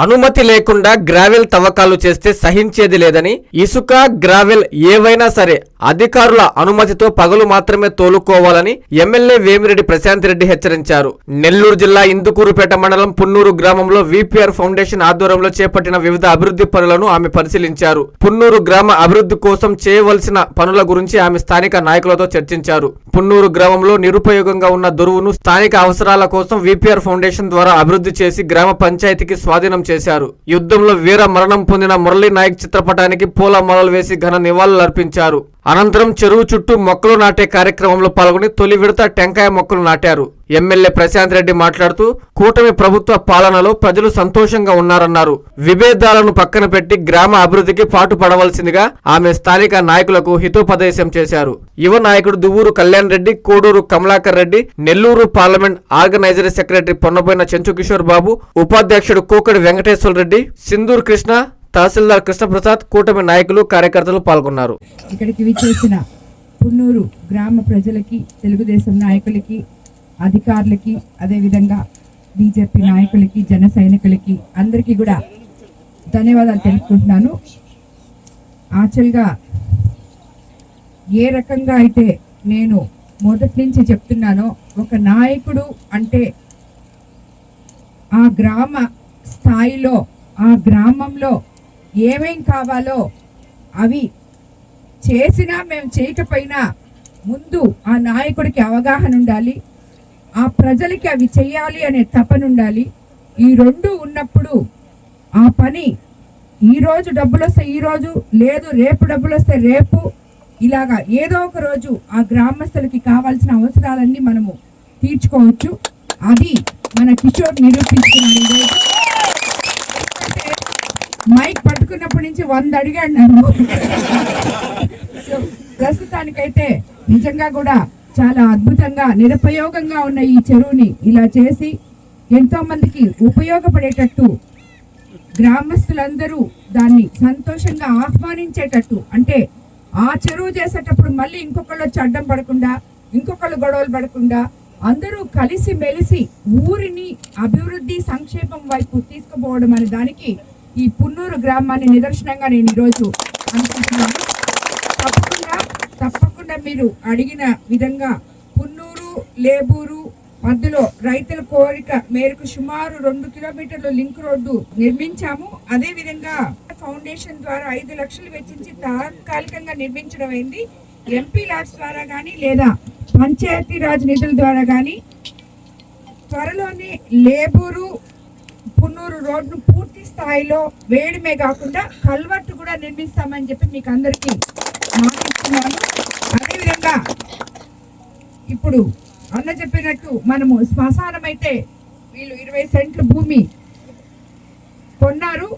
అనుమతి లేకుండా గ్రావెల్ తవ్వకాలు చేస్తే సహించేది లేదని ఇసుక గ్రావెల్ ఏవైనా సరే అధికారుల అనుమతితో పగలు మాత్రమే తోలుకోవాలని ఎమ్మెల్యే వేమిరెడ్డి ప్రశాంత్ రెడ్డి హెచ్చరించారు. నెల్లూరు జిల్లా ఇందుకూరుపేట మండలం పున్నూరు గ్రామంలో విపిఆర్ ఫౌండేషన్ ఆధ్వర్యంలో చేపట్టిన వివిధ అభివృద్ధి పనులను ఆమె పరిశీలించారు. పున్నూరు గ్రామ అభివృద్ధి కోసం చేయవలసిన పనుల గురించి ఆమె స్థానిక నాయకులతో చర్చించారు. పున్నూరు గ్రామంలో నిరుపయోగంగా ఉన్న దొరువును స్థానిక అవసరాల కోసం విపిఆర్ ఫౌండేషన్ ద్వారా అభివృద్ధి చేసి గ్రామ పంచాయతీకి స్వాధీనం చేశారు. యుద్ధంలో వీర మరణం పొందిన మురళీ నాయక్ చిత్రపటానికి పూల మొలలు వేసి ఘన నివాళులర్పించారు. అనంతరం చెరువు చుట్టూ మొక్కలు నాటే కార్యక్రమంలో పాల్గొని తొలి విడత టెంకాయ మొక్కలు నాటారు. ఎమ్మెల్యే ప్రశాంత్ రెడ్డి మాట్లాడుతూ కూటమి ప్రభుత్వ పాలనలో ప్రజలు సంతోషంగా ఉన్నారన్నారు. విభేదాలను పక్కన పెట్టి గ్రామ అభివృద్ధికి పాటు పడవలసిందిగా ఆమె స్థానిక నాయకులకు హితోపదేశం చేశారు. యువ నాయకుడు Duvvuru Kalyan Reddy Koduru Kamalakar Reddy Nellore parliament organiser secretary Ponnapoyina Chenchu Kishore Babu ఉపాధ్యక్షుడు కూకడి వెంకటేశ్వర రెడ్డి సింధూర్ కృష్ణ తహసీల్దార్ కృష్ణప్రసాద్ కూటమి నాయకులు కార్యకర్తలు పాల్గొన్నారు. ఇక్కడికి విచ్చేసిన పున్నూరు గ్రామ ప్రజలకి తెలుగుదేశం నాయకులకి అధికారులకి అదేవిధంగా బీజేపీ నాయకులకి జన సైనికులకి అందరికీ కూడా ధన్యవాదాలు తెలుపుకుంటున్నాను. యాక్చువల్గా ఏ రకంగా అయితే నేను మొదటి నుంచి చెప్తున్నానో ఒక నాయకుడు అంటే ఆ గ్రామ స్థాయిలో ఆ గ్రామంలో ఏమేం కావాలో అవి చేసినా మేము చేయకపోయినా ముందు ఆ నాయకుడికి అవగాహన ఉండాలి ఆ ప్రజలకి అవి చేయాలి అనే తపన ఉండాలి. ఈ రెండు ఉన్నప్పుడు ఆ పని ఈరోజు డబ్బులు వస్తే ఈ రోజు లేదు రేపు డబ్బులు వస్తే రేపు ఇలాగా ఏదో ఒక రోజు ఆ గ్రామస్తులకి కావాల్సిన అవసరాలన్నీ మనము తీర్చుకోవచ్చు. అది మన కిషోర్ నిరూపించుకున్నాడు ఈరోజు. మైక్ పట్టుకున్నప్పటి నుంచి వంద అడిగాడు నన్ను. సో ప్రస్తుతానికైతే నిజంగా కూడా చాలా అద్భుతంగా నిరుపయోగంగా ఉన్న ఈ చెరువుని ఇలా చేసి ఎంతో మందికి ఉపయోగపడేటట్టు గ్రామస్తులందరూ దాన్ని సంతోషంగా ఆహ్వానించేటట్టు అంటే ఆ చెరువు చేసేటప్పుడు మళ్ళీ ఇంకొకళ్ళు వచ్చి అడ్డం పడకుండా ఇంకొకళ్ళు గొడవలు పడకుండా అందరూ కలిసి మెలిసి ఊరిని అభివృద్ధి సంక్షేమం వైపు తీసుకుపోవడం అనే దానికి ఈ పున్నూరు గ్రామాన్ని నిదర్శనంగా నేను ఈరోజు అనుకుంటున్నాను. తప్పకుండా తప్పకుండా మీరు అడిగిన విధంగా పున్నూరు లేబూరు మధ్యలో రైతుల కోరిక మేరకు సుమారు రెండు కిలోమీటర్ల లింక్ రోడ్డు నిర్మించాము. అదే విధంగా ఫౌండేషన్ ద్వారా ఐదు లక్షలు వెచ్చించి తాత్కాలికంగా నిర్మించడం అయింది. ఎంపీ లాడ్స్ ద్వారా కానీ లేదా పంచాయతీ రాజ్ నిధుల ద్వారా కానీ త్వరలోనే లేబూరు పున్నూరు రోడ్ను పూర్తి స్థాయిలో వేయడమే కాకుండా కల్వర్ట్ కూడా నిర్మిస్తామని చెప్పి మీకు అందరికీ మాటిస్తున్నాను. అదేవిధంగా ఇప్పుడు అన్న చెప్పినట్టు మనము శ్మశానం అయితే వీళ్ళు ఇరవై సెంట్ల భూమి కొన్నారు.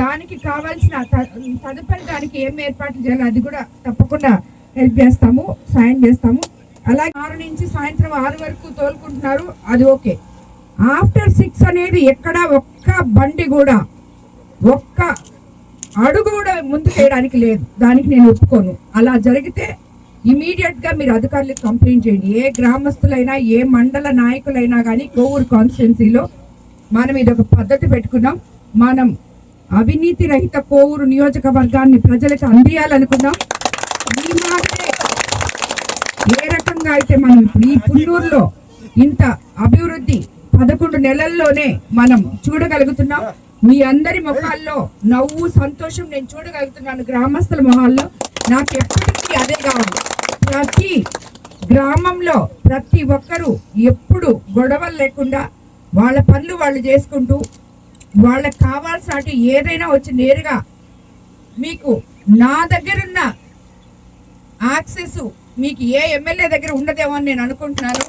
దానికి కావాల్సిన తదుపరి దానికి ఏం ఏర్పాట్లు చేయాలి అది కూడా తప్పకుండా హెల్ప్ చేస్తాము సాయం చేస్తాము. అలాగే ఆరు నుంచి సాయంత్రం ఆరు వరకు తోలుకుంటున్నారు. అది ఓకే. ఆఫ్టర్ సిక్స్ అనేది ఎక్కడ ఒక్క బండి కూడా ఒక్క అడుగు కూడా ముందుకు వేయడానికి లేదు. దానికి నేను ఒప్పుకోను. అలా జరిగితే ఇమీడియట్గా మీరు అధికారులకు కంప్లైంట్ చేయండి. ఏ గ్రామస్తులైనా ఏ మండల నాయకులైనా కానీ కోవూరు కాన్స్టిట్యున్సీలో మనం ఇది ఒక పద్ధతి పెట్టుకున్నాం. మనం అవినీతి రహిత కోవూరు నియోజకవర్గాన్ని ప్రజలకు అందియాలనుకున్నాం. ఈ మాటే ఏ రకంగా అయితే మనం ఈ పుల్లూరులో ఇంత అభివృద్ధి పదకొండు నెలల్లోనే మనం చూడగలుగుతున్నాం. మీ అందరి ముఖాల్లో నవ్వు సంతోషం నేను చూడగలుగుతున్నాను గ్రామస్తుల మొహాల్లో. నాకు ఎప్పటికీ అదే కావాలి. ప్రతి గ్రామంలో ప్రతి ఒక్కరూ ఎప్పుడు గొడవలు లేకుండా వాళ్ళ పనులు వాళ్ళు చేసుకుంటూ వాళ్ళకి కావాల్సినటు ఏదైనా వచ్చి నేరుగా మీకు నా దగ్గరున్న యాక్సెస్ మీకు ఏ ఎమ్మెల్యే దగ్గర ఉండదేమో అని నేను అనుకుంటున్నాను.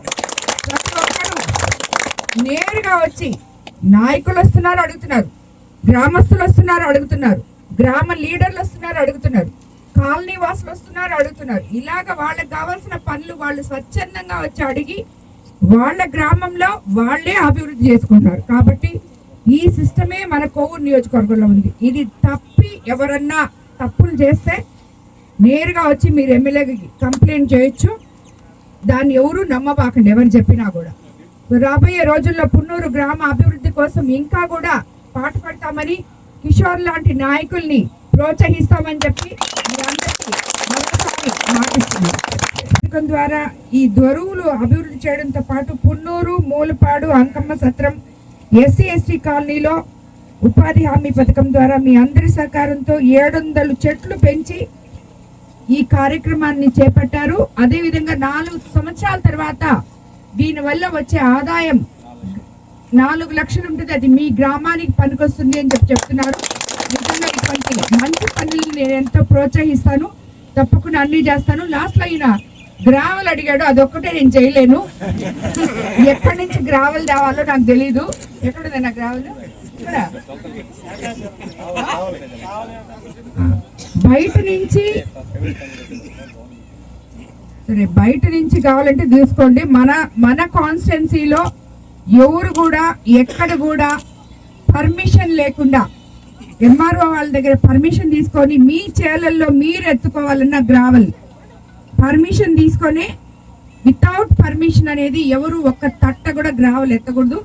నేరుగా వచ్చి నాయకులు వస్తున్నారు అడుగుతున్నారు. గ్రామస్తులు వస్తున్నారు అడుగుతున్నారు. గ్రామ లీడర్లు వస్తున్నారు అడుగుతున్నారు. కాలనీ వాసులు వస్తున్నారు అడుగుతున్నారు. ఇలాగ వాళ్ళకి కావాల్సిన పనులు వాళ్ళు స్వచ్ఛందంగా వచ్చి అడిగి వాళ్ళ గ్రామంలో వాళ్ళే అభివృద్ధి చేసుకుంటున్నారు. కాబట్టి ఈ సిస్టమే మన కోవూరు నియోజకవర్గంలో ఉంది. ఇది తప్పి ఎవరన్నా తప్పులు చేస్తే నేరుగా వచ్చి మీరు ఎమ్మెల్యేకి కంప్లైంట్ చేయొచ్చు. దాన్ని ఎవరు నమ్మబాకండి ఎవరు చెప్పినా కూడా. రాబోయే రోజుల్లో పున్నూరు గ్రామ అభివృద్ధి కోసం ఇంకా కూడా పాటు పడతామని కిషోర్ లాంటి నాయకుల్ని ప్రోత్సహిస్తామని చెప్పి పథకం ద్వారా ఈ దొరువులు అభివృద్ధి చేయడంతో పాటు పున్నూరు మూలపాడు అంకమ్మ సత్రం ఎస్సీ ఎస్టీ కాలనీలో ఉపాధి హామీ పథకం ద్వారా మీ అందరి సహకారంతో ఏడు వందలు చెట్లు పెంచి ఈ కార్యక్రమాన్ని చేపట్టారు. అదేవిధంగా నాలుగు సంవత్సరాల తర్వాత దీనివల్ల వచ్చే ఆదాయం నాలుగు లక్షలు ఉంటుంది. అది మీ గ్రామానికి పనికొస్తుంది అని చెప్పి చెప్తున్నారు. నిజంగా ఇటువంటి మంచి పనులు నేను ఎంతో ప్రోత్సహిస్తాను. తప్పకుండా అన్ని చేస్తాను. లాస్ట్లో ఈయన గ్రావెల్ అడిగాడు. అదొక్కటే నేను చేయలేను. ఎక్కడి నుంచి గ్రావెల్ తేవాలో నాకు తెలీదు. ఎక్కడ నా గ్రావెల్? బయట నుంచి సరే బయట నుంచి కావాలంటే తీసుకోండి. మన మన కాన్స్టెన్సీలో ఎవరు కూడా ఎక్కడ కూడా పర్మిషన్ లేకుండా ఎంఆర్ఓ వాళ్ళ దగ్గర పర్మిషన్ తీసుకొని మీ చేలల్లో మీరు ఎత్తుకోవాలన్న గ్రావెల్ పర్మిషన్ తీసుకొని వితౌట్ పర్మిషన్ అనేది ఎవరు ఒక్క తట్ట కూడా గ్రావెల్ ఎత్తకూడదు.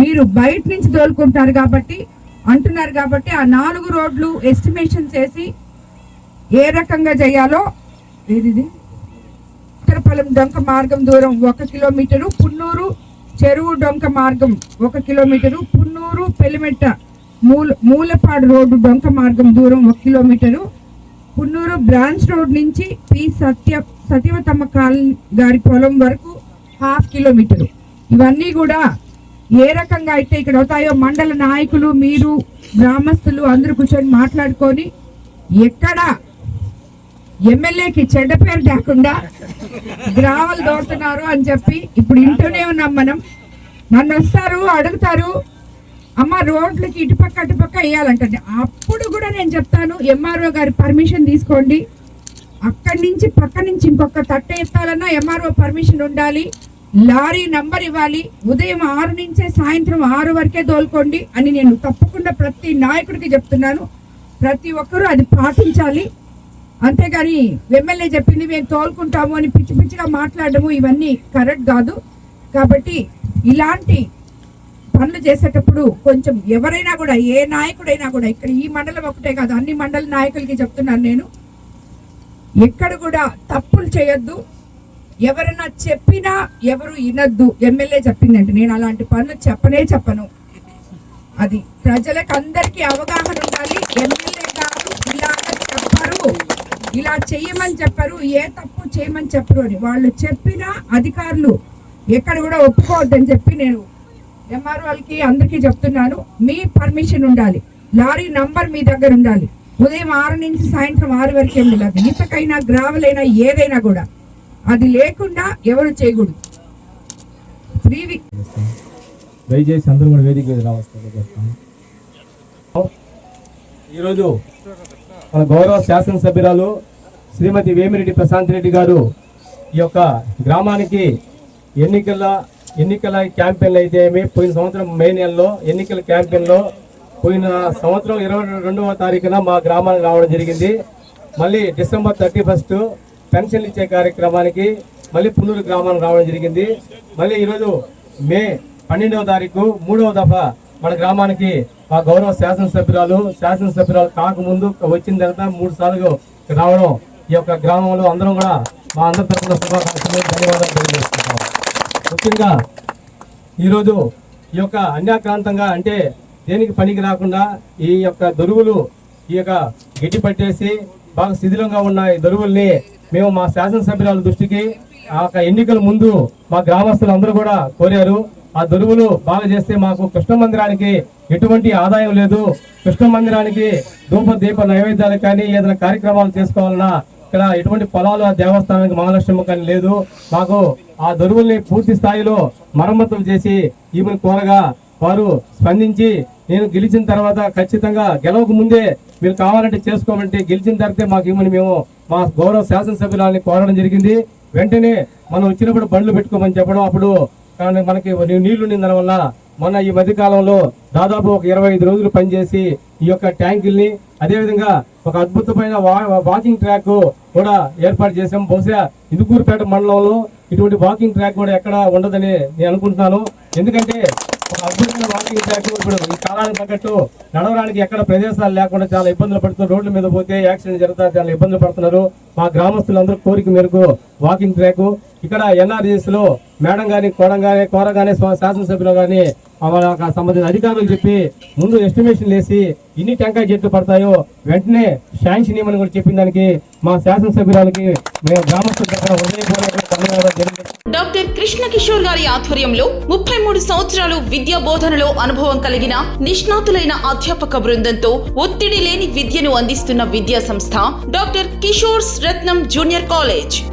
మీరు బయట నుంచి తోలుకుంటారు కాబట్టి అంటున్నారు కాబట్టి ఆ నాలుగు రోడ్లు ఎస్టిమేషన్ చేసి ఏ రకంగా చేయాలో ఏది ఉత్తరపల్లం డొంక మార్గం దూరం ఒక కిలోమీటరు పున్నూరు చెరువు డొంక మార్గం ఒక కిలోమీటరు పున్నూరు పెలిమెట్ట మూల మూలపాడు రోడ్డు డొంక మార్గం దూరం ఒక కిలోమీటరు పున్నూరు బ్రాంచ్ రోడ్ నుంచి పి సత్య సత్యవతమ్మ కాల్ గారి పొలం వరకు హాఫ్ కిలోమీటరు. ఇవన్నీ కూడా ఏ రకంగా అయితే ఇక్కడ అవుతాయో మండల నాయకులు మీరు గ్రామస్తులు అందరూ కూర్చొని మాట్లాడుకొని ఎక్కడ ఎమ్మెల్యేకి చెడ్డ పేరు లేకుండా గ్రావలు దోడుతున్నారు అని చెప్పి ఇప్పుడు ఇంటూనే ఉన్నాం మనం. నన్ను వస్తారు అడుగుతారు. అమ్మ రోడ్లకి ఇటుపక్క అటుపక్క వేయాలంటే అప్పుడు కూడా నేను చెప్తాను ఎంఆర్ఓ గారి పర్మిషన్ తీసుకోండి. అక్కడి నుంచి పక్క నుంచి ఇంకొక తట్ట ఎత్తాలన్నా ఎంఆర్ఓ పర్మిషన్ ఉండాలి. లారీ నంబర్ ఇవ్వాలి. ఉదయం ఆరు నుంచే సాయంత్రం ఆరు వరకే తోలుకోండి అని నేను తప్పకుండా ప్రతి నాయకుడికి చెప్తున్నాను. ప్రతి ఒక్కరూ అది పాటించాలి. అంతేగాని ఎమ్మెల్యే చెప్పింది మేము తోలుకుంటాము అని పిచ్చి పిచ్చిగా మాట్లాడము ఇవన్నీ కరెక్ట్ కాదు. కాబట్టి ఇలాంటి పనులు చేసేటప్పుడు కొంచెం ఎవరైనా కూడా ఏ నాయకుడైనా కూడా ఇక్కడ ఈ మండలం ఒకటే కాదు అన్ని మండల నాయకులకి చెప్తున్నాను నేను. ఎక్కడ కూడా తప్పులు చేయొద్దు. ఎవరైనా చెప్పినా ఎవరు వినొద్దు. ఎమ్మెల్యే చెప్పిందంటే నేను అలాంటి పనులు చెప్పనే చెప్పను. అది ప్రజలకు అందరికీ అవగాహన ఉండాలి ఎమ్మెల్యే ఇలా చేయమని చెప్పరు ఏ తప్పు చేయమని చెప్పరు అని. వాళ్ళు చెప్పిన అధికారులు ఎక్కడ కూడా ఒప్పుకోవద్దని చెప్పి నేను ఎంఆర్ వాళ్ళకి అందరికీ చెప్తున్నాను. మీ పర్మిషన్ ఉండాలి. లారీ నంబర్ మీ దగ్గర ఉండాలి. ఉదయం ఆరు నుంచి సాయంత్రం ఆరు వరకే ఉండాలి ఇసుకైనా గ్రావెల్ అయినా ఏదైనా కూడా అది లేకుండా ఎవరు చేయకూడదు. దయచేసి అందరూ కూడా వేదిక మీద ఈరోజు మన గౌరవ శాసనసభ్యురాలు శ్రీమతి వేమిరెడ్డి ప్రశాంత్ రెడ్డి గారు ఈ యొక్క గ్రామానికి ఎన్నికల ఎన్నికల క్యాంపెయిన్లు అయితే ఏమి పోయిన సంవత్సరం మే నెలలో ఎన్నికల క్యాంపెయిన్లో పోయిన సంవత్సరం ఇరవై రెండవ తారీఖున మా గ్రామానికి రావడం జరిగింది. మళ్ళీ డిసెంబర్ థర్టీ ఫస్ట్ పెన్షన్లు ఇచ్చే కార్యక్రమానికి మళ్ళీ పునూరు గ్రామానికి రావడం జరిగింది. మళ్ళీ ఈరోజు మే పన్నెండవ తారీఖు మూడవ దఫా మన గ్రామానికి మా గౌరవ శాసనసభ్యురాలు శాసనసభ్యురాలు కాకముందు వచ్చిన తర్వాత మూడు సార్లు రావడం ఈ యొక్క గ్రామంలో అందరం కూడా మా అందరి తరఫున శుభాకాంక్షలు ధన్యవాదాలు తెలియజేస్తున్నాం ముఖ్యంగా ఈరోజు ఈ యొక్క అన్యాక్రాంతంగా అంటే దేనికి పనికి రాకుండా ఈ యొక్క దొరువులు ఈ యొక్క గిట్టి పట్టేసి బాగా శిథిలంగా ఉన్న ఈ దొరువుల్ని మేము మా శాసనసభ్యురాల దృష్టికి ఆ యొక్క ఎన్నికల ముందు మా గ్రామస్తులు అందరూ కూడా కోరారు. ఆ దొరువులు బాగా చేస్తే మాకు కృష్ణ మందిరానికి ఎటువంటి ఆదాయం లేదు. కృష్ణ మందిరానికి ధూప దీప నైవేద్యాలు కానీ ఏదైనా కార్యక్రమాలు చేసుకోవాలన్నా ఇక్కడ ఎటువంటి పొలాలు ఆ దేవస్థానానికి మహాలక్ష్మి కానీ లేదు. మాకు ఆ దొరువుల్ని పూర్తి స్థాయిలో మరమ్మతులు చేసి ఈమెను కోరగా వారు స్పందించి నేను గెలిచిన తర్వాత ఖచ్చితంగా గెలవక ముందే మీరు కావాలంటే చేసుకోమంటే గెలిచిన తర్వాత మాకు ఇమ్మని మేము మా గౌరవ శాసనసభ్యులని కోరడం జరిగింది. వెంటనే మనం వచ్చినప్పుడు బండ్లు పెట్టుకోమని చెప్పడం అప్పుడు కానీ మనకి నీళ్ళు నిందడం వల్ల మొన్న ఈ మధ్య కాలంలో దాదాపు ఒక ఇరవై ఐదు రోజులు పనిచేసి ఈ యొక్క ట్యాంకుల్ని అదేవిధంగా ఒక అద్భుతమైన వా- వాకింగ్ ట్రాక్ కూడా ఏర్పాటు చేసాం బహుశా ఇందుకూరుపేట మండలంలో ఇటువంటి వాకింగ్ ట్రాక్ కూడా ఎక్కడ ఉండదని నేను అనుకుంటున్నాను. ఎందుకంటే ఒక అద్భుతమైన వాకింగ్ ట్రాక్ ఇప్పుడు ఈ కాలానికి తగ్గట్టు నడవడానికి ఎక్కడ ప్రదేశాలు లేకుండా చాలా ఇబ్బందులు పడుతున్నారు రోడ్ల మీద పోతే యాక్సిడెంట్ జరుగుతా చాలా ఇబ్బందులు పడుతున్నారు. మా గ్రామస్తులందరూ కోరిక మేరకు వాకింగ్ ట్రాక్ ఇక్కడ ఎన్ఆర్జీఎస్లో మేడం కానీ కోడం కానీ కోరగానే శాసనసభ్యులు కానీ వాళ్ళ సంబంధించిన అధికారులు చెప్పి ముందు ఎస్టిమేషన్ వేసి ఎన్ని టెంకాయ చెట్లు పడతాయో వెంటనే శాంక్షన్ ఇవ్వమని కూడా చెప్పిన దానికి మా శాసనసభ్యురాలకి మేము గ్రామస్తుల డాక్టర్ కృష్ణ కిషోర్ గారి ఆధ్వర్యంలో ముప్పై మూడు సంవత్సరాలు విద్యా బోధనలో అనుభవం కలిగిన నిష్ణాతులైన అధ్యాపక బృందంతో ఒత్తిడి లేని విద్యను అందిస్తున్న విద్యా సంస్థ doctor Kishore's Ratnam junior college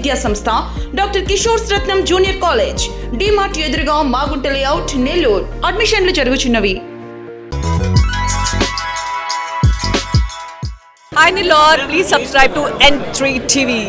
విద్యా సంస్థ doctor Kishore Ratnam junior college DMart ఎదురుగా మాగుంట లేఅవుట్ నెల్లూరు. అడ్మిషన్లు జరుగుచున్నవి. Hi Nilor, please subscribe to N3 TV